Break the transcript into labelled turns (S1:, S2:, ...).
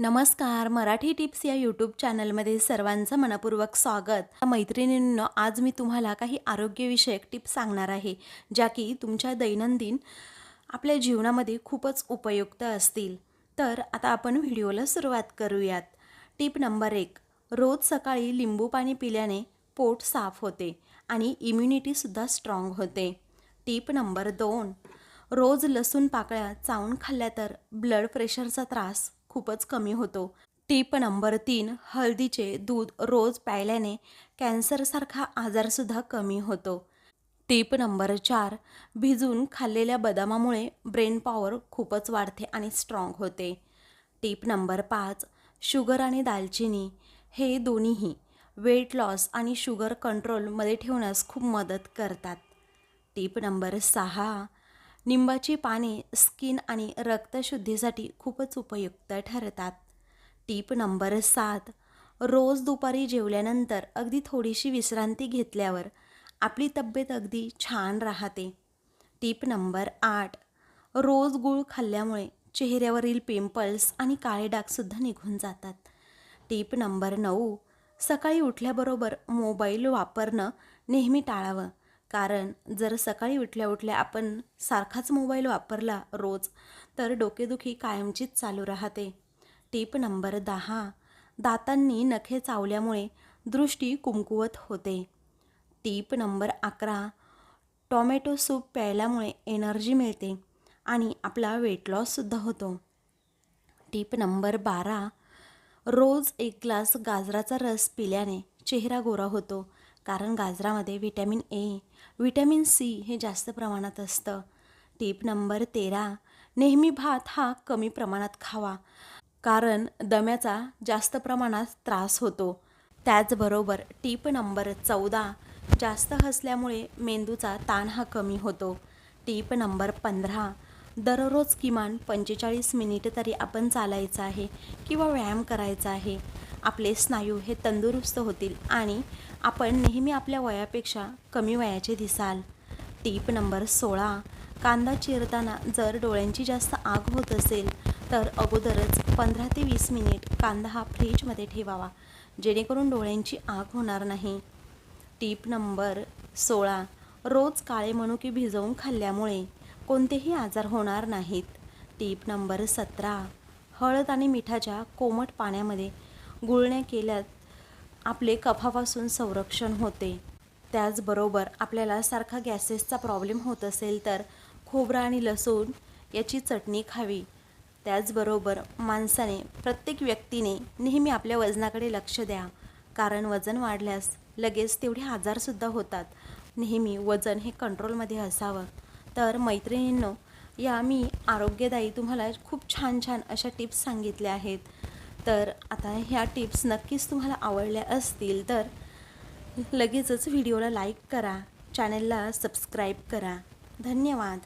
S1: नमस्कार मराठी टिप्स या यूट्यूब चॅनलमध्ये सर्वांचं मनपूर्वक स्वागत. मैत्रिणींनो आज मी तुम्हाला काही आरोग्यविषयक टिप्स सांगणार आहे ज्या की तुमच्या दैनंदिन आपल्या जीवनामध्ये खूपच उपयुक्त असतील. तर आता आपण व्हिडिओला सुरुवात करूयात. टिप नंबर एक रोज सकाळी लिंबू पाणी पिल्याने पोट साफ होते आणि इम्युनिटीसुद्धा स्ट्रॉंग होते. टिप नंबर दोन रोज लसूण पाकळ्या चावून खाल्ल्या तर ब्लड प्रेशरचा त्रास खूपच कमी होतो. टीप नंबर तीन हळदीचे दूध रोज प्यायल्याने कॅन्सरसारखा आजारसुद्धा कमी होतो. टीप नंबर चार भिजून खाल्लेल्या बदामामुळे ब्रेन पॉवर खूपच वाढते आणि स्ट्रॉंग होते. टीप नंबर पाच शुगर आणि दालचिनी हे दोन्हीही वेट लॉस आणि शुगर कंट्रोलमध्ये ठेवण्यास खूप मदत करतात. टीप नंबर सहा निंबाची पाने स्किन आणि रक्तशुद्धीसाठी खूपच उपयुक्त ठरतात. टीप नंबर सात रोज दुपारी जेवल्यानंतर अगदी थोडीशी विश्रांती घेतल्यावर आपली तब्येत अगदी छान राहते. टीप नंबर आठ रोज गूळ खाल्ल्यामुळे चेहऱ्यावरील पिंपल्स आणि काळे डागसुद्धा निघून जातात. टीप नंबर नऊ सकाळी उठल्याबरोबर मोबाईल वापरणं नेहमी टाळावं. कारण जर सकाळी उठल्या उठल्या आपण सारखाच मोबाईल वापरला रोज तर डोकेदुखी कायमचीच चालू राहते. टीप नंबर दहा दातांनी नखे चावल्यामुळे दृष्टी कुमकुवत होते. टीप नंबर अकरा टॉमॅटो सूप प्यायल्यामुळे एनर्जी मिळते आणि आपला वेट लॉससुद्धा होतो. टीप नंबर बारा रोज एक ग्लास गाजराचा रस पिल्याने चेहरा गोरा होतो कारण गाजरामध्ये व्हिटॅमिन ए व्हिटॅमिन सी हे जास्त प्रमाणात असतं. टीप नंबर तेरा नेहमी भात हा कमी प्रमाणात खावा कारण दम्याचा जास्त प्रमाणात त्रास होतो. त्याचबरोबर टीप नंबर चौदा जास्त हसल्यामुळे मेंदूचा ताण हा कमी होतो. टीप नंबर पंधरा दररोज किमान पंचेचाळीस मिनिट तरी आपण चालायचं आहे किंवा व्यायाम करायचा आहे. आपले स्नायू हे तंदुरुस्त होतील आणि आपण नेहमी आपल्या वयापेक्षा कमी वयाचे दिसाल. टीप नंबर सोळा. कांदा चिरताना जर डोळ्यांची जास्त आग होत असेल तर अगोदरच पंधरा ते वीस मिनिट कांदा हा फ्रीजमध्ये ठेवावा जेणेकरून डोळ्यांची आग होणार नाही. टीप नंबर सोळा. रोज काळे मनुके भिजवून खाल्ल्यामुळे कोणतेही आजार होणार नाहीत. टीप नंबर सतरा. हळद आणि मिठाच्या कोमट पाण्यामध्ये गुळण्या केल्यात. आपले कफापासून संरक्षण होते. त्याचबरोबर आपल्याला सारखा गॅसेसचा प्रॉब्लेम होत असेल तर खोबरा आणि लसूण याची चटणी खावी. त्याचबरोबर माणसाने प्रत्येक व्यक्तीने नेहमी आपल्या वजनाकडे लक्ष द्या. कारण वजन वाढल्यास लगेच तेवढे आजारसुद्धा होतात. नेहमी वजन हे कंट्रोलमध्ये असावं. तर मैत्रिणींनो या मी आरोग्यदायी तुम्हाला खूप छान छान अशा टिप्स सांगितल्या आहेत. तर आता ह्या टिप्स नक्कीच तुम्हाला आवडल्या असतील तर लगेचच व्हिडिओला लाईक करा चॅनलला सबस्क्राईब करा. धन्यवाद.